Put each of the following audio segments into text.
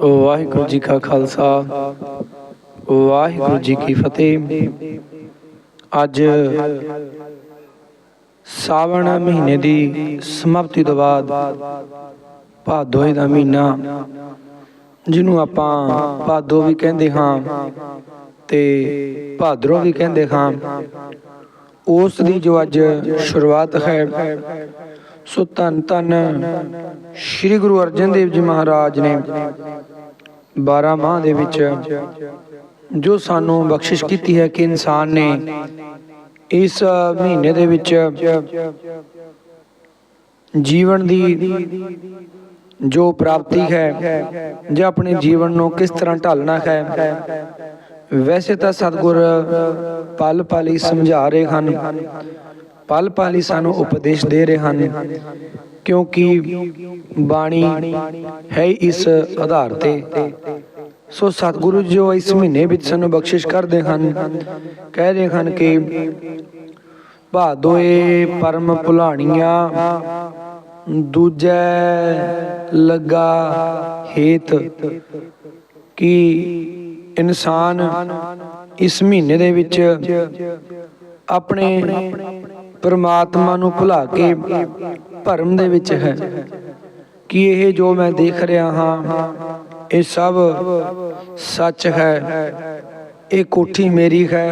ਵਾਹਿਗੁਰੂ ਜੀ ਕਾ ਖਾਲਸਾ, ਵਾਹਿਗੁਰੂ ਜੀ ਕੀ ਫਤਿਹ। ਅੱਜ ਸਾਵਣ ਮਹੀਨੇ ਦੀ ਸਮਾਪਤੀ ਤੋਂ ਬਾਅਦ ਭਾਦੋਏ ਦਾ ਮਹੀਨਾ, ਜਿਹਨੂੰ ਆਪਾਂ ਭਾਦੋ ਵੀ ਕਹਿੰਦੇ ਹਾਂ ਤੇ ਭਾਦਰੋਂ ਵੀ ਕਹਿੰਦੇ ਹਾਂ, ਉਸ ਦੀ ਜੋ ਅੱਜ ਸ਼ੁਰੂਆਤ ਹੈ ਸੋ ਧੰਨ ਧੰਨ ਸ੍ਰੀ ਗੁਰੂ ਅਰਜਨ ਦੇਵ ਜੀ ਮਹਾਰਾਜ ਨੇ 12 ਮਾਹ ਦੇ ਵਿੱਚ ਜੋ ਸਾਨੂੰ ਬਖਸ਼ਿਸ਼ ਕੀਤੀ ਹੈ ਕਿ ਇਨਸਾਨ ਨੇ ਇਸ ਮਹੀਨੇ ਦੇ ਵਿੱਚ ਜੀਵਨ ਦੀ ਜੋ ਪ੍ਰਾਪਤੀ ਹੈ ਜਾਂ ਆਪਣੇ ਜੀਵਨ ਨੂੰ ਕਿਸ ਤਰ੍ਹਾਂ ਢਾਲਣਾ ਹੈ, ਵੈਸੇ ਤਾਂ ਸਤਿਗੁਰ ਪਲ ਪਲ ਹੀ ਸਮਝਾ ਰਹੇ ਹਨ ਪਲ ਪਲ ਹੀ ਸਾਨੂੰ ਉਪਦੇਸ਼ ਦੇ ਰਹੇ ਹਨ, ਕਿਉਂਕਿ ਬਾਣੀ ਹੈ ਇਸ ਆਧਾਰ ਤੇ। ਸੋ ਸਤਿਗੁਰੂ ਜੋ ਇਸ ਮਹੀਨੇ ਵਿੱਚ ਸਾਨੂੰ ਬਖਸ਼ਿਸ਼ ਕਰਦੇ ਹਨ, ਕਹਿ ਰਹੇ ਹਨ ਕਿ ਭਾਦੋਏ ਪਰਮ ਭੁਲਾਣੀਆਂ, ਦੂਜੈ ਲੱਗਾ ਹੇਤ, ਕਿ ਇਨਸਾਨ ਇਸ ਮਹੀਨੇ ਦੇ ਵਿੱਚ ਆਪਣੇ ਪਰਮਾਤਮਾ ਨੂੰ ਭੁਲਾ ਕੇ ਭਰਮ ਦੇ ਵਿੱਚ ਹੈ। ਕਿ ਇਹ ਜੋ ਮੈਂ ਦੇਖ ਰਿਹਾ ਹਾਂ, ਇਹ ਸਭ ਸੱਚ ਹੈ। ਇਹ ਕੋਠੀ ਮੇਰੀ ਹੈ,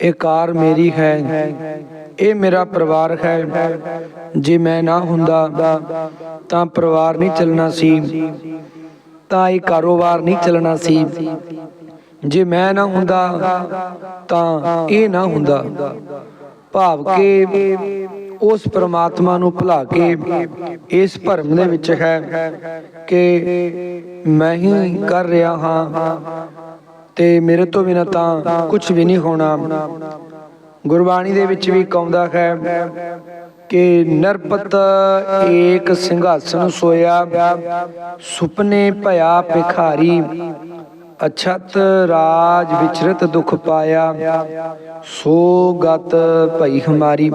ਇਹ ਕਾਰ ਮੇਰੀ ਹੈ, ਇਹ ਮੇਰਾ ਪਰਿਵਾਰ ਹੈ। ਜੇ ਮੈਂ ਨਾ ਹੁੰਦਾ ਤਾਂ ਪਰਿਵਾਰ ਨਹੀਂ ਚੱਲਣਾ ਸੀ, ਤਾਂ ਇਹ ਕਾਰੋਬਾਰ ਨਹੀਂ ਚੱਲਣਾ ਸੀ। ਜੇ ਮੈਂ ਨਾ ਹੁੰਦਾ ਤਾਂ ਇਹ ਨਾ ਹੁੰਦਾ। ਭਾਵ ਕਿ ਉਸ ਪ੍ਰਮਾਤਮਾ ਨੂੰ ਭੁਲਾ ਕੇ ਇਸ ਭਰਮ ਦੇ ਵਿੱਚ ਹੈ ਕਿ ਮੈਂ ਹੀ ਕਰ ਰਿਹਾ ਹਾਂ ਤੇ ਮੇਰੇ ਤੋਂ ਬਿਨਾਂ ਤਾਂ ਕੁਝ ਵੀ ਨਹੀਂ ਹੋਣਾ। ਗੁਰਬਾਣੀ ਦੇ ਵਿੱਚ ਵੀ ਕਹਉਂਦਾ ਹੈ ਕਿ ਨਰਪਤ ਏਕ ਸਿੰਘਾਸਨ ਸੋਇਆ, ਸੁਪਨੇ ਭਇਆ ਭਿਖਾਰੀ ਅਛਤ ਰਾਜ ਵਿਚਰਤ ਦੁਖ ਪਾਇਆ, ਸੋ ਗਤ ਭਈ ਹਮਾਰੀ।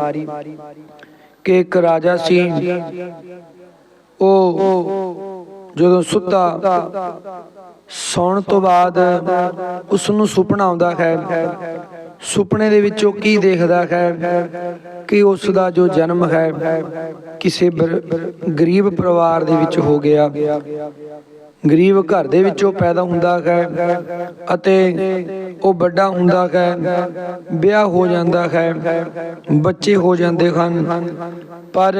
ਕਿ ਇੱਕ ਰਾਜਾ ਸੀ, ਉਹ ਜਦੋਂ ਸੁੱਤਾ, ਸੌਣ ਤੋਂ ਬਾਅਦ ਉਸ ਨੂੰ ਸੁਪਨਾ ਆਉਂਦਾ ਹੈ, ਸੁਪਨੇ ਦੇ ਵਿੱਚ ਉਹ ਕੀ ਦੇਖਦਾ ਹੈ, ਕਿ ਉਸ ਦਾ ਜੋ ਜਨਮ ਹੈ, ਕਿਸੇ ਗਰੀਬ ਪਰਿਵਾਰ ਦੇ ਵਿੱਚ ਹੋ ਗਿਆ। ਗਰੀਬ ਘਰ ਦੇ ਵਿੱਚੋਂ ਪੈਦਾ ਹੁੰਦਾ ਹੈ ਅਤੇ ਉਹ ਵੱਡਾ ਹੁੰਦਾ ਹੈ, ਵਿਆਹ ਹੋ ਜਾਂਦਾ ਹੈ, ਬੱਚੇ ਹੋ ਜਾਂਦੇ ਹਨ। ਪਰ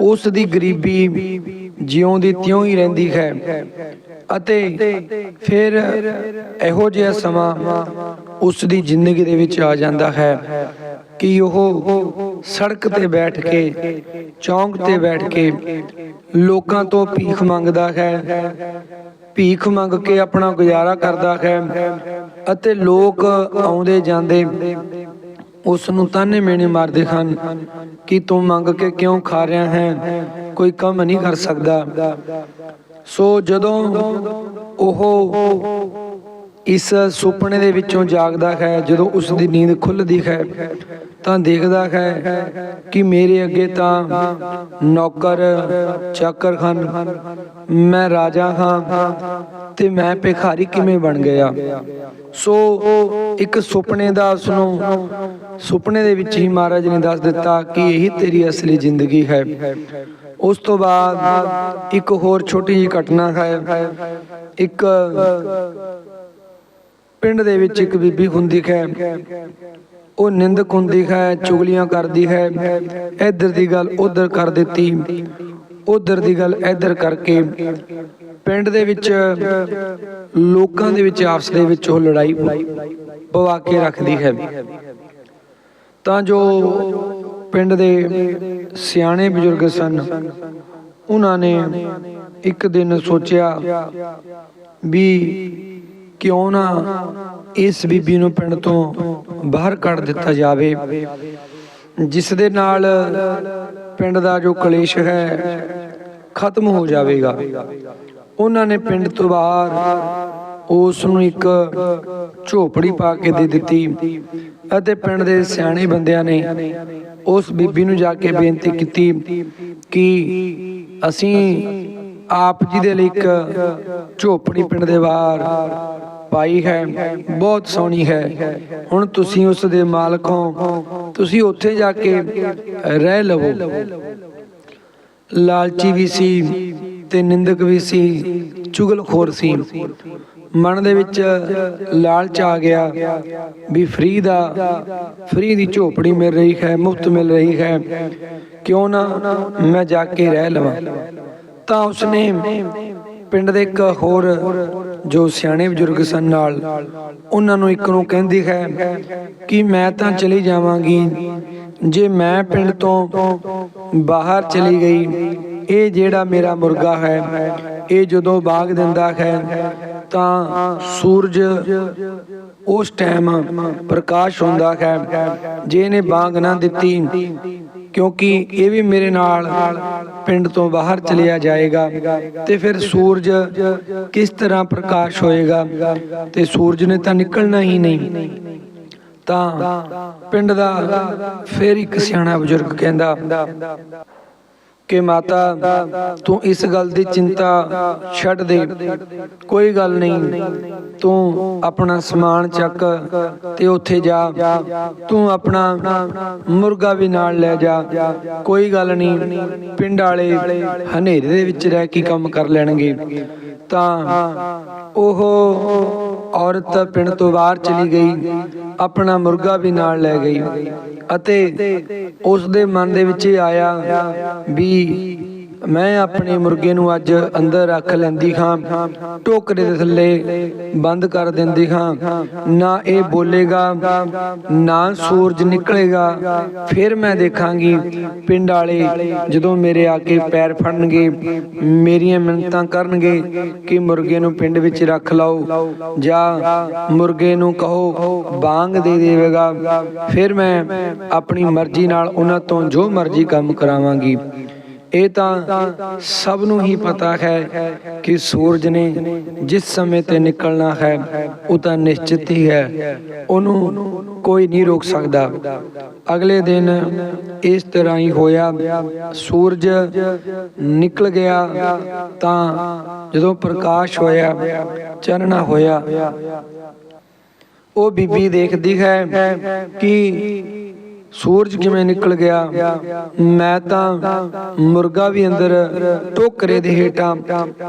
ਉਸ ਦੀ ਗਰੀਬੀ ਜਿਉਂ ਦੀ ਤਿਉਂ ਹੀ ਰਹਿੰਦੀ ਹੈ ਅਤੇ ਫਿਰ ਇਹੋ ਜਿਹਾ ਸਮਾਂ ਉਸ ਦੀ ਜ਼ਿੰਦਗੀ ਦੇ ਵਿੱਚ ਆ ਜਾਂਦਾ ਹੈ ਕਿ ਉਹ ਸੜਕ ਤੇ ਬੈਠ ਕੇ, ਚੌਂਕ ਤੇ ਬੈਠ ਕੇ ਲੋਕਾਂ ਤੋਂ ਭੀਖ ਮੰਗਦਾ ਹੈ। ਭੀਖ ਮੰਗ ਕੇ ਆਪਣਾ ਗੁਜ਼ਾਰਾ ਕਰਦਾ ਹੈ ਅਤੇ ਲੋਕ ਆਉਂਦੇ ਜਾਂਦੇ ਉਸ ਨੂੰ ਤਾਨੇ ਮੇਣੇ ਮਾਰਦੇ ਹਨ ਕਿ ਤੂੰ ਮੰਗ ਕੇ ਕਿਉਂ ਖਾ ਰਿਹਾ ਹੈ? ਕੋਈ ਕੰਮ ਨਹੀਂ ਕਰ ਸਕਦਾ। ਸੋ ਜਦੋਂ ਉਹ ਇਸ ਸੁਪਨੇ ਦੇ ਵਿੱਚੋਂ ਜਾਗਦਾ ਹੈ, ਜਦੋਂ ਉਸ ਦੀ ਨੀਂਦ ਖੁੱਲਦੀ ਹੈ, ਤਾਂ ਦੇਖਦਾ ਹੈ ਕਿ ਮੇਰੇ ਅੱਗੇ ਤਾਂ ਨੌਕਰ ਚਾਕਰ ਹਨ ਮੈਂ ਰਾਜਾ ਹਾਂ ਤੇ ਮੈਂ ਭਿਖਾਰੀ ਕਿਵੇਂ ਬਣ ਗਿਆ। ਸੋ ਇੱਕ ਸੁਪਨੇ ਦਾ ਉਸ ਨੂੰ ਸੁਪਨੇ ਦੇ ਵਿੱਚ ਹੀ ਮਹਾਰਾਜ ਨੇ ਦੱਸ ਦਿੱਤਾ ਕਿ ਇਹੀ ਤੇਰੀ ਅਸਲੀ ਜ਼ਿੰਦਗੀ ਹੈ। ਉਸ ਤੋਂ ਬਾਅਦ ਇੱਕ ਹੋਰ ਛੋਟੀ ਜਿਹੀ ਘਟਨਾ ਹੈ। ਇੱਕ ਪਿੰਡ ਦੇ ਵਿੱਚ ਇੱਕ ਬੀਬੀ ਹੁੰਦੀ ਹੈ ਉਹ ਨਿੰਦਕ ਹੁੰਦੀ ਹੈ ਚੁਗਲੀਆਂ ਕਰਦੀ ਹੈ ਇੱਧਰ ਦੀ ਗੱਲ ਉੱਧਰ ਕਰ ਦਿੱਤੀ, ਉੱਧਰ ਦੀ ਗੱਲ ਇੱਧਰ ਕਰਕੇ। ਪਿੰਡ ਦੇ ਵਿੱਚ ਲੋਕਾਂ ਦੇ ਵਿੱਚ, ਆਪਸ ਦੇ ਵਿੱਚ ਉਹ ਲੜਾਈ ਪਵਾ ਕੇ ਰੱਖਦੀ ਹੈ। ਤਾਂ ਜੋ ਪਿੰਡ ਦੇ ਸਿਆਣੇ ਬਜ਼ੁਰਗ ਸਨ, ਉਹਨਾਂ ਨੇ ਇੱਕ ਦਿਨ ਸੋਚਿਆ ਵੀ ਕਿਉਂ ਨਾ ਇਸ ਬੀਬੀ ਨੂੰ ਪਿੰਡ ਤੋਂ ਬਾਹਰ ਕੱਢ ਦਿੱਤਾ ਜਾਵੇ ਜਿਸ ਦੇ ਨਾਲ ਪਿੰਡ ਦਾ ਜੋ ਕਲੇਸ਼ ਹੈ ਖਤਮ ਹੋ ਜਾਵੇਗਾ। ਉਹਨਾਂ ਨੇ ਪਿੰਡ ਤੋਂ ਬਾਹਰ ਉਸ ਨੂੰ ਇੱਕ ਝੋਪੜੀ ਪਾ ਕੇ ਦੇ ਦਿੱਤੀ ਅਤੇ ਪਿੰਡ ਦੇ ਸਿਆਣੇ ਬੰਦਿਆਂ ਨੇ ਉਸ ਬੀਬੀ ਨੂੰ ਜਾ ਕੇ ਬੇਨਤੀ ਕੀਤੀ ਕਿ ਅਸੀਂ ਆਪ ਜੀ ਦੇ ਲਈ ਇੱਕ ਝੋਪੜੀ ਪਿੰਡ ਦੇ ਬਾਹਰ ਪਾਈ ਹੈ, ਬਹੁਤ ਸੋਹਣੀ ਹੈ। ਹੁਣ ਤੁਸੀਂ ਉਸ ਦੇ ਮਾਲਕ ਹੋ। ਤੁਸੀਂ ਉੱਥੇ ਜਾ ਕੇ ਰਹਿ ਲਵੋ। ਲਾਲਚੀ ਵੀ ਸੀ ਤੇ ਨਿੰਦਕ ਵੀ ਸੀ, ਚੁਗਲਖੋਰ ਸੀ। ਮਨ ਦੇ ਵਿੱਚ ਲਾਲਚ ਆ ਗਿਆ ਵੀ ਫ੍ਰੀ ਦਾ, ਫ੍ਰੀ ਦੀ ਝੋਪੜੀ ਮਿਲ ਰਹੀ ਹੈ, ਮੁਫਤ ਮਿਲ ਰਹੀ ਹੈ। ਕਿਉਂ ਨਾ ਮੈਂ ਜਾ ਕੇ ਰਹਿ ਲਵਾਂ। ਤਾਂ ਉਸਨੇ ਪਿੰਡ ਦੇ ਇੱਕ ਹੋਰ ਜੋ ਸਿਆਣੇ ਬਜ਼ੁਰਗ ਸਨ ਨਾਲ, ਉਹਨਾਂ ਨੂੰ ਇੱਕ ਨੂੰ ਕਹਿੰਦੀ ਹੈ ਕਿ ਮੈਂ ਤਾਂ ਚਲੀ ਜਾਵਾਂਗੀ, ਜੇ ਮੈਂ ਪਿੰਡ ਤੋਂ ਬਾਹਰ ਚਲੀ ਗਈ, ਇਹ ਜਿਹੜਾ ਮੇਰਾ ਮੁਰਗਾ ਹੈ, ਇਹ ਜਦੋਂ ਬਾਗ ਦਿੰਦਾ ਹੈ, ਤਾਂ ਸੂਰਜ ਉਸ ਟਾਈਮ ਪ੍ਰਕਾਸ਼ ਹੁੰਦਾ ਹੈ, ਜੇ ਇਹਨੇ ਬਾਗ ਨਾ ਦਿੱਤੀ ਕਿਉਂਕਿ ਇਹ ਵੀ ਮੇਰੇ ਨਾਲ ਪਿੰਡ ਤੋਂ ਬਾਹਰ ਚਲਿਆ ਜਾਏਗਾ ਤੇ ਫਿਰ ਸੂਰਜ ਕਿਸ ਤਰ੍ਹਾਂ ਪ੍ਰਕਾਸ਼ ਹੋਏਗਾ ਤੇ ਸੂਰਜ ਨੇ ਤਾਂ ਨਿਕਲਣਾ ਹੀ ਨਹੀਂ। ਤਾਂ ਪਿੰਡ ਦਾ ਫੇਰ ਇੱਕ ਸਿਆਣਾ ਬਜ਼ੁਰਗ ਕਹਿੰਦਾ ਕਿ ਮਾਤਾ, ਤੂੰ ਇਸ ਗੱਲ ਦੀ ਚਿੰਤਾ ਛੱਡ ਦੇ। ਕੋਈ ਗੱਲ ਨਹੀਂ। ਤੂੰ ਆਪਣਾ ਸਮਾਨ ਚੱਕ ਤੇ ਉੱਥੇ ਜਾ। ਤੂੰ ਆਪਣਾ ਮੁਰਗਾ ਵੀ ਨਾਲ ਲੈ ਜਾ। ਕੋਈ ਗੱਲ ਨਹੀਂ। ਪਿੰਡ ਵਾਲੇ ਹਨੇਰੇ ਦੇ ਵਿੱਚ ਰਹਿ ਕੇ ਕੰਮ ਕਰ ਲੈਣਗੇ। ਤਾਂ ਉਹ ਔਰਤ ਪਿੰਡ ਤੋਂ ਬਾਹਰ ਚਲੀ ਗਈ, ਆਪਣਾ ਮੁਰਗਾ ਵੀ ਨਾਲ ਲੈ ਗਈ ਅਤੇ ਉਸ ਦੇ ਮਨ ਦੇ ਵਿੱਚ ਇਹ ਆਇਆ ਵੀ ਮੈਂ ਆਪਣੇ ਮੁਰਗੇ ਨੂੰ ਅੱਜ ਅੰਦਰ ਰੱਖ ਲੈਂਦੀ ਹਾਂ। ਟੋਕਰੇ ਦੇ ਥੱਲੇ ਬੰਦ ਕਰ ਦਿੰਦੀ ਹਾਂ। ਨਾ ਇਹ ਬੋਲੇਗਾ, ਨਾ ਸੂਰਜ ਨਿਕਲੇਗਾ। ਫਿਰ ਮੈਂ ਦੇਖਾਂਗੀ ਪਿੰਡ ਵਾਲੇ ਜਦੋਂ ਮੇਰੇ ਆ ਕੇ ਪੈਰ ਫੜਨਗੇ, ਮੇਰੀਆਂ ਮਿੰਨਤਾਂ ਕਰਨਗੇ ਕਿ ਮੁਰਗੇ ਨੂੰ ਪਿੰਡ ਵਿੱਚ ਰੱਖ ਲਓ। ਜਾਂ ਮੁਰਗੇ ਨੂੰ ਕਹੋ, ਬਾਂਗ ਦੇ ਦੇਵੇਗਾ। ਫਿਰ ਮੈਂ ਆਪਣੀ ਮਰਜ਼ੀ ਨਾਲ ਉਹਨਾਂ ਤੋਂ ਜੋ ਮਰਜ਼ੀ ਕੰਮ ਕਰਾਵਾਂਗੀ। ਇਹ ਤਾਂ ਸਭ ਨੂੰ ਹੀ ਪਤਾ ਹੈ ਕਿ ਸੂਰਜ ਨੇ ਜਿਸ ਸਮੇਂ ਤੇ ਨਿਕਲਣਾ ਹੈ, ਉਹ ਤਾਂ ਨਿਸ਼ਚਿਤ ਹੀ ਹੈ। ਉਹਨੂੰ ਕੋਈ ਨਹੀਂ ਰੋਕ ਸਕਦਾ। ਅਗਲੇ ਦਿਨ ਇਸ ਤਰ੍ਹਾਂ ਹੀ ਹੋਇਆ। ਸੂਰਜ ਨਿਕਲ ਗਿਆ ਤਾਂ ਜਦੋਂ ਪ੍ਰਕਾਸ਼ ਹੋਇਆ, ਚਾਨਣਾ ਹੋਇਆ, ਉਹ ਬੀਬੀ ਦੇਖਦੀ ਹੈ ਕਿ ਸੂਰਜ ਕਿਵੇਂ ਨਿਕਲ ਗਿਆ, ਮੈਂ ਤਾਂ ਮੁਰਗਾ ਵੀ ਅੰਦਰ ਟੋਕਰੇ ਦੇ ਹੇਠਾਂ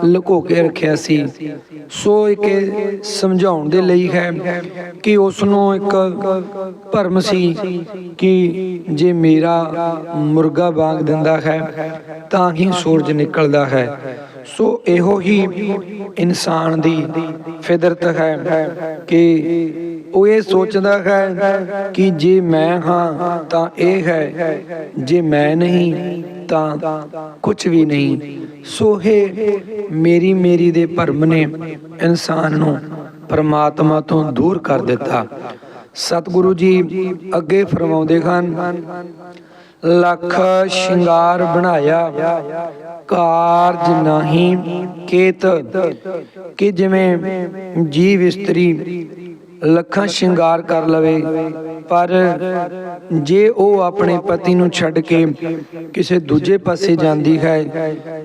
ਲੁਕੋ ਕੇ ਰੱਖਿਆ ਸੀ। ਸੋ ਇਹ ਸਮਝਾਉਣ ਦੇ ਲਈ ਹੈ ਕਿ ਉਸ ਨੂੰ ਇੱਕ ਭਰਮ ਸੀ ਕਿ ਜੇ ਮੇਰਾ ਮੁਰਗਾ ਬਾਗ ਦਿੰਦਾ ਹੈ, ਤਾਂ ਹੀ ਸੂਰਜ ਨਿਕਲਦਾ ਹੈ। ਸੋ ਇਹੋ ਹੀ ਇਨਸਾਨ ਦੀ ਫਿਦਰਤ ਹੈ ਕਿ ਉਹ ਇਹ ਸੋਚਦਾ ਹੈ ਕਿ ਜੇ ਮੈਂ ਹਾਂ ਤਾਂ ਇਹ ਹੈ, ਜੇ ਮੈਂ ਨਹੀਂ ਤਾਂ ਕੁਝ ਵੀ ਨਹੀਂ। ਸੋ ਇਹ ਮੇਰੀ ਮੇਰੀ ਦੇ ਭਰਮ ਨੇ ਇਨਸਾਨ ਨੂੰ ਪਰਮਾਤਮਾ ਤੋਂ ਦੂਰ ਕਰ ਦਿੱਤਾ। ਸਤਿਗੁਰੂ ਜੀ ਅੱਗੇ ਫਰਮਾਉਂਦੇ ਹਨ ਲੱਖ ਸ਼ਿੰਗਾਰ ਬਣਾਇਆ। ਕਾਰਜ ਨਹੀਂ ਕੇਤ ਕਿ ਜਿਵੇਂ ਜੀਵ ਇਸਤਰੀ ਲੱਖਾਂ ਸ਼ਿੰਗਾਰ ਕਰ ਲਵੇ। ਪਰ ਜੇ ਉਹ ਆਪਣੇ ਪਤੀ ਨੂੰ ਛੱਡ ਕੇ ਕਿਸੇ ਦੂਜੇ ਪਾਸੇ ਜਾਂਦੀ ਹੈ,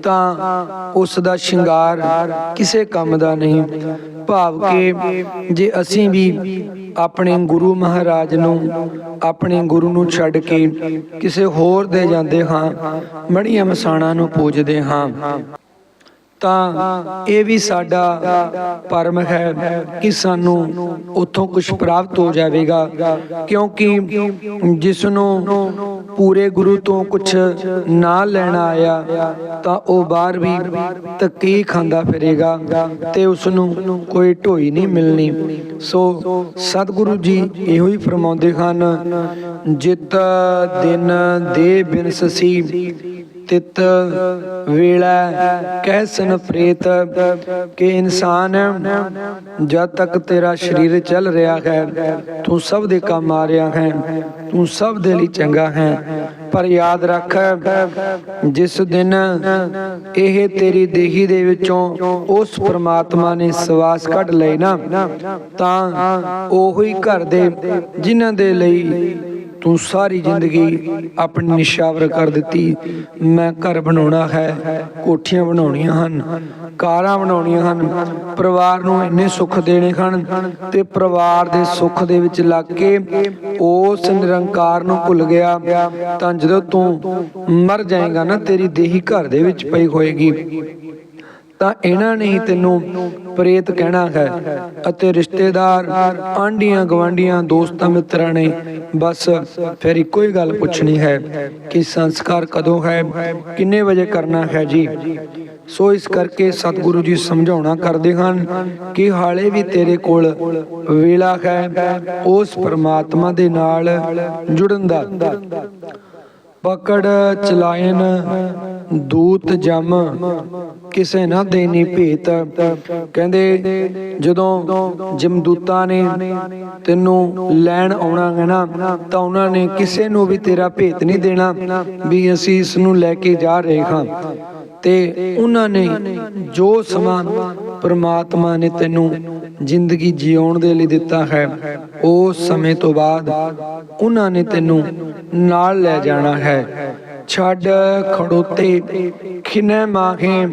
ਤਾਂ ਉਸ ਦਾ ਸ਼ਿੰਗਾਰ ਕਿਸੇ ਕੰਮ ਦਾ ਨਹੀਂ। ਭਾਵ ਕਿ ਜੇ ਅਸੀਂ ਵੀ ਆਪਣੇ ਗੁਰੂ ਮਹਾਰਾਜ ਨੂੰ, ਆਪਣੇ ਗੁਰੂ ਨੂੰ ਛੱਡ ਕੇ ਕਿਸੇ ਹੋਰ ਦੇ ਜਾਂਦੇ ਹਾਂ, ਮੜੀਆਂ ਮਸਾਣਾ ਨੂੰ ਪੂਜਦੇ ਹਾਂ। ਤਾਂ ਇਹ ਵੀ ਸਾਡਾ ਪਰਮ ਹੈ ਕਿ ਸਾਨੂੰ ਉੱਥੋਂ ਕੁਝ ਪ੍ਰਾਪਤ ਹੋ ਜਾਵੇਗਾ। ਕਿਉਂਕਿ ਜਿਸ ਨੂੰ ਪੂਰੇ ਗੁਰੂ ਤੋਂ ਕੁਝ ਨਾ ਲੈਣਾ ਆਇਆ, ਤਾਂ ਉਹ ਬਾਹਰ ਵੀ ਧੱਕੇ ਖਾਂਦਾ ਫਿਰੇਗਾ ਤੇ ਉਸ ਨੂੰ ਕੋਈ ਢੋਈ ਨਹੀਂ ਮਿਲਣੀ। ਸੋ ਸਤਿਗੁਰੂ ਜੀ ਇਹੋ ਹੀ ਫਰਮਾਉਂਦੇ ਹਨ, ਜਿਤ ਦਿਨ ਦੇ ਬਿਨਸਸੀ ਤਿਤ ਵੇਲਾ, ਕਹਿ ਪ੍ਰੇਤ, ਕਿ ਇਨਸਾਨ ਜਦ ਤੱਕ ਤੇਰਾ ਸਰੀਰ ਚੱਲ ਰਿਹਾ ਹੈ, ਤੂੰ ਸਭ ਦੇ ਕੰਮ ਆ ਰਿਹਾ ਹੈ, ਤੂੰ ਸਭ ਦੇ ਲਈ ਚੰਗਾ ਹੈ। ਪਰ ਯਾਦ ਰੱਖ, ਜਿਸ ਦਿਨ ਇਹ ਤੇਰੀ ਦੇਹੀ ਦੇ ਵਿੱਚੋਂ ਉਸ ਪ੍ਰਮਾਤਮਾ ਨੇ ਸਵਾਸ ਕੱਢ ਲਏ ਨਾ, ਤਾਂ ਉਹੀ ਘਰ ਦੇ ਜਿਨ੍ਹਾਂ ਦੇ ਲਈ ਤੂੰ ਸਾਰੀ ਜ਼ਿੰਦਗੀ ਆਪਣੀ ਨਿਸ਼ਾਵਰ ਕਰ ਦਿੱਤੀ। ਮੈਂ ਘਰ ਬਣਾਉਣਾ ਹੈ, ਕੋਠੀਆਂ ਬਣਾਉਣੀਆਂ ਹਨ, ਕਾਰਾਂ ਬਣਾਉਣੀਆਂ ਹਨ, ਪਰਿਵਾਰ ਨੂੰ ਇੰਨੇ ਸੁੱਖ ਦੇਣੇ ਹਨ ਤੇ ਪਰਿਵਾਰ ਦੇ ਸੁੱਖ ਦੇ ਵਿੱਚ ਲੱਗ ਕੇ ਉਸ ਨਿਰੰਕਾਰ ਨੂੰ ਭੁੱਲ ਗਿਆ ਤਾਂ ਜਦੋਂ ਤੂੰ ਮਰ ਜਾਏਗਾ ਨਾ, ਤੇਰੀ ਦੇਹੀ ਘਰ ਦੇ ਵਿੱਚ ਪਈ ਹੋਏਗੀ। ਤਾਂ ਇਹਨਾਂ ਨੇ ਹੀ ਤੈਨੂੰ ਪ੍ਰੇਤ ਕਹਿਣਾ ਹੈ ਅਤੇ ਰਿਸ਼ਤੇਦਾਰ ਆਂਡੀਆਂ ਗਵਾਂਡੀਆਂ ਦੋਸਤਾਂ, ਮਿੱਤਰਾਂ ਨੇ ਬਸ ਫਿਰ ਇੱਕੋ ਹੀ ਗੱਲ ਪੁੱਛਣੀ ਹੈ ਕਿ ਸੰਸਕਾਰ ਕਦੋਂ ਹੈ, ਕਿੰਨੇ ਵਜੇ ਕਰਨਾ ਹੈ ਜੀ? ਸੋ ਇਸ ਕਰਕੇ ਸਤਿਗੁਰੂ ਜੀ ਸਮਝਾਉਣਾ ਕਰਦੇ ਹਨ ਕਿ ਹਾਲੇ ਵੀ ਤੇਰੇ ਕੋਲ ਵੇਲਾ ਹੈ, ਉਸ ਪਰਮਾਤਮਾ ਦੇ ਨਾਲ ਜੁੜਨ ਦਾ। ਪਕੜ ਚਲਾਇਨ ਦੂਤ ਜਮ, ਕਿਸੇ ਨਾ ਦੇਣੀ ਭੇਤ। ਕਹਿੰਦੇ, ਜਦੋਂ ਜਮਦੂਤਾਂ ਨੇ ਤੈਨੂੰ ਲੈਣ ਆਉਣਾ ਹੈ ਨਾ, ਤਾਂ ਉਹਨਾਂ ਨੇ ਕਿਸੇ ਨੂੰ ਵੀ ਤੇਰਾ ਭੇਤ ਨਹੀਂ ਦੇਣਾ ਵੀ ਅਸੀਂ ਇਸ ਨੂੰ ਲੈ ਕੇ ਜਾ ਰਹੇ ਹਾਂ। ਤੇ ਉਹਨਾਂ ਨੇ ਜੋ ਸਮਾਂ ਪ੍ਰਮਾਤਮਾ ਨੇ ਤੈਨੂੰ ਜ਼ਿੰਦਗੀ ਜਿਉਣ ਦੇ ਲਈ ਦਿੱਤਾ ਹੈ ਉਸ ਸਮੇਂ ਤੋਂ ਬਾਅਦ ਉਹਨਾਂ ਨੇ ਤੈਨੂੰ ਨਾਲ ਲੈ ਜਾਣਾ ਹੈ। 哎。ਛੱਡ ਖੜੋਤੇ, ਖਿਨੈ ਮਾਹੇ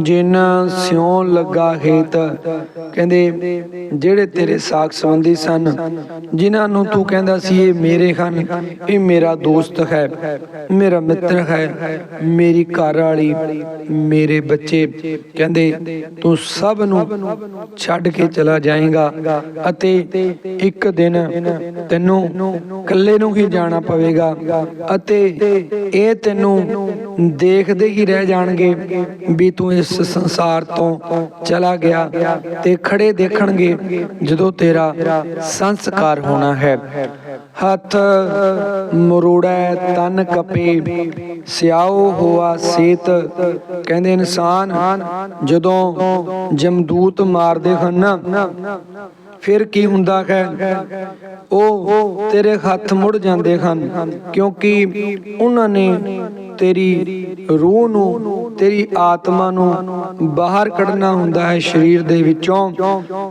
ਜਿਨ ਸਿਉ ਲੱਗਾ ਹੇਤ। ਕਹਿੰਦੇ, ਜਿਹੜੇ ਤੇਰੇ ਸਾਖ ਸੰਬੰਧੀ ਸਨ, ਜਿਨ੍ਹਾਂ ਨੂੰ ਤੂੰ ਕਹਿੰਦਾ ਸੀ, ਇਹ ਮੇਰੇ ਹਨ, ਇਹ ਮੇਰਾ ਦੋਸਤ ਹੈ, ਮੇਰਾ ਮਿੱਤਰ ਹੈ, ਮੇਰੀ ਘਰ ਵਾਲੀ, ਮੇਰੇ ਬੱਚੇ। ਕਹਿੰਦੇ, ਤੂੰ ਸਭ ਨੂੰ ਛੱਡ ਕੇ ਚਲਾ ਜਾਏਗਾ ਅਤੇ ਇੱਕ ਦਿਨ ਤੈਨੂੰ ਇਕੱਲੇ ਨੂੰ ਹੀ ਜਾਣਾ ਪਵੇਗਾ ਅਤੇ ਇਹ ਤੈਨੂੰ ਦੇਖਦੇ ਹੀ ਰਹਿ ਜਾਣਗੇ ਵੀ ਤੂੰ ਇਸ ਸੰਸਾਰ ਤੋਂ ਚਲਾ ਗਿਆ ਤੇ ਖੜੇ ਦੇਖਣਗੇ ਜਦੋਂ ਤੇਰਾ ਸੰਸਕਾਰ ਹੋਣਾ ਹੈ। ਹੱਥ ਮਰੋੜੈ, ਤਨ ਕਪੇ ਸਿਆਓ ਹੋਆ ਸੇਤ। ਕਹਿੰਦੇ ਇਨਸਾਨ, ਜਦੋਂ ਜਮਦੂਤ ਮਾਰਦੇ ਹਨ ਫਿਰ ਕੀ ਹੁੰਦਾ ਹੈ? ਉਹ ਤੇਰੇ ਹੱਥ ਮੁੜ ਜਾਂਦੇ ਹਨ, ਕਿਉਂਕਿ ਉਹਨਾਂ ਨੇ ਤੇਰੀ ਰੂਹ ਨੂੰ, ਤੇਰੀ ਆਤਮਾ ਨੂੰ ਬਾਹਰ ਕੱਢਣਾ ਹੁੰਦਾ ਹੈ ਸਰੀਰ ਦੇ ਵਿੱਚੋਂ।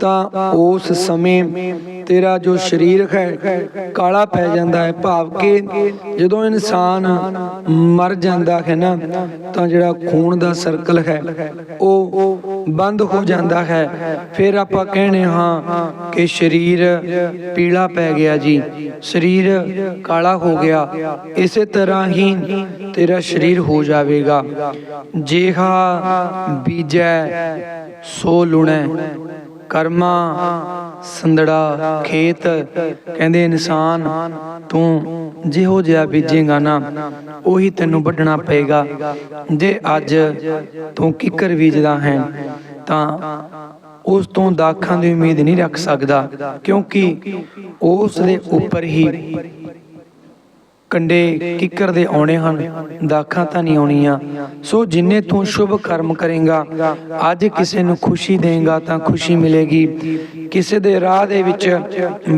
ਤਾਂ ਉਸ ਸਮੇਂ ਤੇਰਾ ਜੋ ਸਰੀਰ ਹੈ, ਕਾਲਾ ਪੈ ਜਾਂਦਾ ਹੈ, ਭਾਵ ਕਿ ਜਦੋਂ ਇਨਸਾਨ ਮਰ ਜਾਂਦਾ ਹੈ ਨਾ, ਤਾਂ ਜਿਹੜਾ ਖੂਨ ਦਾ ਸਰਕਲ ਹੈ, ਉਹ ਬੰਦ ਹੋ ਜਾਂਦਾ ਹੈ। ਫਿਰ ਆਪਾਂ ਕਹਿੰਦੇ ਹਾਂ ਕਿ ਸਰੀਰ ਪੀਲਾ ਪੈ ਗਿਆ ਜੀ, ਸਰੀਰ ਕਾਲਾ ਹੋ ਗਿਆ। ਇਸੇ ਤਰ੍ਹਾਂ ਹੀ ਤੇਰਾ ਸਰੀਰ ਹੋ ਜਾਵੇਗਾ। ਜੇਹਾ ਬੀਜੈ, ਸੋ ਲੁਣੈ। ਕਰਮਾ ਸੰਦੜਾ ਖੇਤ, ਕਹਿੰਦੇ ਇਨਸਾਨ, ਤੂੰ ਜਿਹੋ ਜਿਹਾ ਬੀਜੇਗਾ ਨਾ, ਉਹੀ ਤੈਨੂੰ ਵੱਢਣਾ ਪਏਗਾ। ਜੇ ਅੱਜ ਤੂੰ ਕਿੱਕਰ ਬੀਜਦਾ ਹੈ, ਤਾਂ ਉਸ ਤੋਂ ਦਾਖਾਂ ਦੀ ਉਮੀਦ ਨਹੀਂ ਰੱਖ ਸਕਦਾ, ਕਿਉਂਕਿ ਉਸ ਦੇ ਉੱਪਰ ਹੀ ਕੰਡੇ ਕਿੱਕਰ ਦੇ ਆਉਣੇ ਹਨ, ਦਾਖਾਂ ਤਾਂ ਨਹੀਂ ਆਉਣੀਆਂ। ਸੋ ਜਿੰਨੇ ਤੂੰ ਸ਼ੁਭ ਕਰਮ ਕਰੇਗਾ, ਅੱਜ ਕਿਸੇ ਨੂੰ ਖੁਸ਼ੀ ਦੇਗਾ ਤਾਂ ਖੁਸ਼ੀ ਮਿਲੇਗੀ। ਕਿਸੇ ਦੇ ਰਾਹ ਦੇ ਵਿੱਚ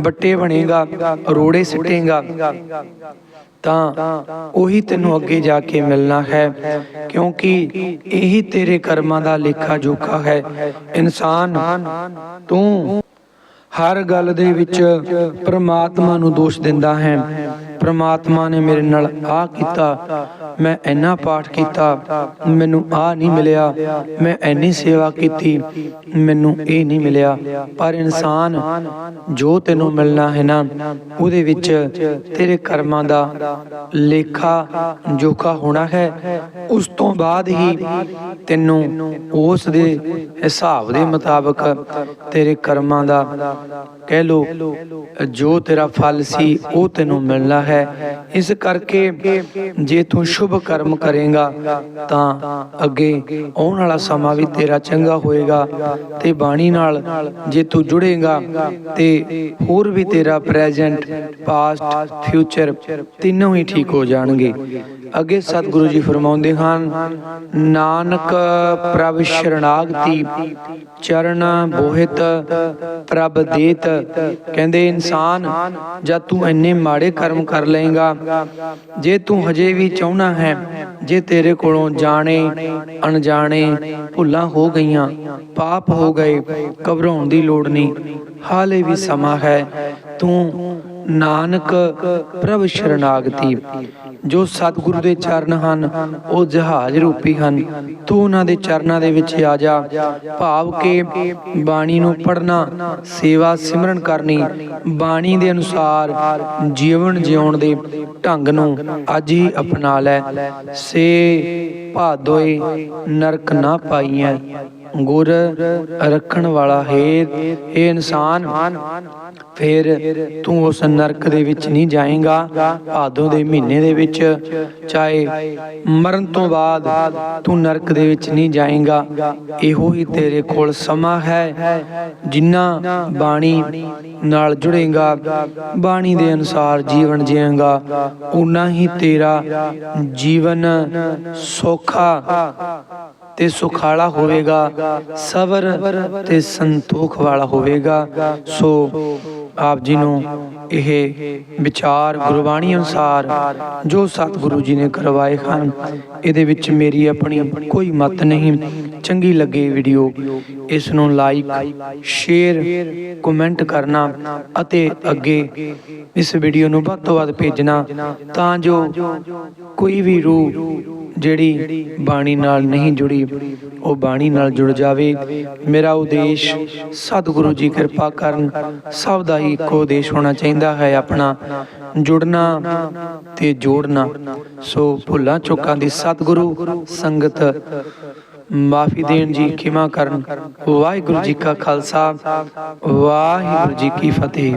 ਬੱਟੇ ਬਣੇਗਾ, ਰੋੜੇ ਸਿੱਟੇਗਾ, ਤਾਂ ਉਹੀ ਤੈਨੂੰ ਅੱਗੇ ਜਾ ਕੇ ਮਿਲਣਾ ਹੈ, ਕਿਉਂਕਿ ਇਹੀ ਤੇਰੇ ਕਰਮਾਂ ਦਾ ਲੇਖਾ ਜੋਖਾ ਹੈ। ਇਨਸਾਨ, ਤੂੰ ਹਰ ਗੱਲ ਦੇ ਵਿੱਚ ਪ੍ਰਮਾਤਮਾ ਨੂੰ ਦੋਸ਼ ਦਿੰਦਾ ਹੈ। ਪ੍ਰਮਾਤਮਾ ਨੇ ਮੇਰੇ ਨਾਲ ਆਹ ਕੀਤਾ। ਮੈਂ ਇੰਨਾ ਪਾਠ ਕੀਤਾ। ਮੈਨੂੰ ਆ ਨਹੀਂ ਮਿਲਿਆ। ਮੈਂ ਇੰਨੀ ਸੇਵਾ ਕੀਤੀ। ਮੈਨੂੰ ਇਹ ਨਹੀਂ ਮਿਲਿਆ। ਪਰ ਇਨਸਾਨ ਜੋ ਤੈਨੂੰ ਮਿਲਣਾ ਹੈ ਨਾ, ਉਹਦੇ ਵਿੱਚ ਤੇਰੇ ਕਰਮਾਂ ਦਾ ਲੇਖਾ ਜੋਖਾ ਹੋਣਾ ਹੈ। ਉਸ ਤੋਂ ਬਾਅਦ ਹੀ ਤੈਨੂੰ ਉਸ ਦੇ ਹਿਸਾਬ ਦੇ ਮੁਤਾਬਕ ਤੇਰੇ ਕਰਮਾਂ ਦਾ ਕਹਿ ਲੋ ਜੋ ਤੇਰਾ ਫਲ ਸੀ, ਉਹ ਤੈਨੂੰ ਮਿਲਣਾ ਹੈ। ਇਸ ਕਰਕੇ ਜੇ ਤੂੰ ਸ਼ੁਭ ਕਰਮ ਕਰੇਗਾ, ਤਾਂ ਅੱਗੇ ਆਉਣ ਵਾਲਾ ਸਮਾਂ ਵੀ ਤੇਰਾ ਚੰਗਾ ਹੋਏਗਾ ਤੇ ਬਾਣੀ ਨਾਲ ਜੇ ਤੂੰ ਜੁੜੇਗਾ ਤੇ ਹੋਰ ਵੀ ਤੇਰਾ ਪ੍ਰੈਜ਼ੈਂਟ ਪਾਸਟ ਫਿਊਚਰ ਤਿੰਨੋਂ ਹੀ ਠੀਕ ਹੋ ਜਾਣਗੇ। ਅੱਗੇ ਸਤਿਗੁਰੂ ਜੀ ਫਰਮਾਉਂਦੇ ਹਨ, ਨਾਨਕ ਪ੍ਰਭ ਸ਼ਰਣਾਗਤੀ, ਚਰਨ ਬੋਹਿਤ ਪ੍ਰਭ ਦੇਤ। ਕਹਿੰਦੇ, ਇਨਸਾਨ, ਜਦ ਤੂੰ ਇੰਨੇ ਮਾੜੇ ਕਰਮ ਕਰ ਲਏਗਾ, ਜੇ ਤੂੰ ਹਜੇ ਵੀ ਚਾਹਣਾ ਹੈ, ਜੇ ਤੇਰੇ ਕੋਲੋਂ ਜਾਣੇ, ਅਣਜਾਣੇ ਭੁੱਲਾਂ ਹੋ ਗਈਆਂ, ਪਾਪ ਹੋ ਗਏ, ਘਬਰਾਉਣ ਦੀ ਲੋੜ ਨਹੀਂ। ਹਾਲੇ ਵੀ ਸਮਾਂ ਹੈ, ਤੂੰ ਨਾਨਕ ਪ੍ਰਭ ਸ਼ਰਨਾਗਤੀ, ਜੋ ਸਤਿਗੁਰੂ ਦੇ ਚਰਨ ਹਨ, ਉਹ ਜਹਾਜ਼ ਰੂਪੀ ਹਨ। ਤੂੰ ਉਹਨਾਂ ਦੇ ਚਰਨਾਂ ਦੇ ਵਿੱਚ ਆ ਜਾ। ਭਾਵ ਕਿ ਬਾਣੀ ਨੂੰ ਪੜਨਾ ਸੇਵਾ ਸਿਮਰਨ ਕਰਨੀ, ਬਾਣੀ ਦੇ ਅਨੁਸਾਰ ਜੀਵਨ ਜਿਉਣ ਦੇ ਢੰਗ ਨੂੰ ਅੱਜ ਹੀ ਅਪਣਾ ਲੈ। ਸੇ ਭਾਦੋਏ, ਨਰਕ ਨਾ ਪਾਈਐ। ਗੁਰ ਰੱਖਣ ਵਾਲਾ ਹੈ ਇਹ ਇਨਸਾਨ, ਫਿਰ ਤੂੰ ਉਸ ਨਰਕ ਦੇ ਵਿੱਚ ਨਹੀਂ ਜਾਏਗਾ, ਭਾਦੋਂ ਦੇ ਮਹੀਨੇ ਦੇ ਵਿੱਚ, ਚਾਹੇ ਮਰਨ ਤੋਂ ਬਾਅਦ ਤੂੰ ਨਰਕ ਦੇ ਵਿੱਚ ਨਹੀਂ ਜਾਏਗਾ, ਇਹੋ ਹੀ ਤੇਰੇ ਕੋਲ ਸਮਾਂ ਹੈ, ਜਿੰਨਾ ਬਾਣੀ ਨਾਲ ਜੁੜੇਗਾ, ਬਾਣੀ ਦੇ ਅਨੁਸਾਰ ਜੀਵਨ ਜੀਏਗਾ ਉਨਾ ਹੀ ਤੇਰਾ ਜੀਵਨ ਸੋਖਾ ਤੇ ਸੁਖਾਲਾ ਹੋਵੇਗਾ, ਸਬਰ ਤੇ ਸੰਤੋਖ ਵਾਲਾ ਹੋਵੇਗਾ। ਸੋ ਆਪ ਜੀ ਨੂੰ ਇਹ ਵਿਚਾਰ ਗੁਰਬਾਣੀ ਅਨੁਸਾਰ ਜੋ ਸਤਿਗੁਰੂ ਜੀ ਨੇ ਕਰਵਾਏ ਹਨ, ਇਹਦੇ ਵਿੱਚ ਮੇਰੀ ਆਪਣੀ ਕੋਈ ਮਤ ਨਹੀਂ। ਚੰਗੀ ਲੱਗੇ ਵੀਡੀਓ ਇਸ ਨੂੰ ਲਾਈਕ ਸ਼ੇਅਰ ਕਮੈਂਟ ਕਰਨਾ ਅਤੇ ਅੱਗੇ ਇਸ ਵੀਡੀਓ ਨੂੰ ਵੱਧ ਤੋਂ ਵੱਧ ਭੇਜਣਾ ਤਾਂ ਜੋ ਕੋਈ ਵੀ ਰੂਹ ਜਿਹੜੀ ਬਾਣੀ ਨਾਲ ਨਹੀਂ ਜੁੜੀ, ਉਹ ਬਾਣੀ ਨਾਲ ਜੁੜ ਜਾਵੇ। ਮੇਰਾ ਉਦੇਸ਼ ਸਤਿਗੁਰੂ ਜੀ ਕਿਰਪਾ ਕਰਨ ਸਭ ਦਾ ਹੀ ਇੱਕੋ ਉਦੇਸ਼ ਹੋਣਾ ਚਾਹੀਦਾ ਹੈ, ਆਪਣਾ ਜੁੜਨਾ ਤੇ ਜੋੜਨਾ। ਸੋ ਭੁੱਲਾਂ ਚੁੱਕਾਂ ਦੀ ਸਤਿਗੁਰੂ, ਸੰਗਤ ਮਾਫੀ ਦੇਣ ਜੀ ਖਿਮਾ ਕਰਨ। ਵਾਹਿਗੁਰੂ ਜੀ ਕਾ ਖਾਲਸਾ ਵਾਹਿਗੁਰੂ ਜੀ ਕੀ ਫਤਿਹ।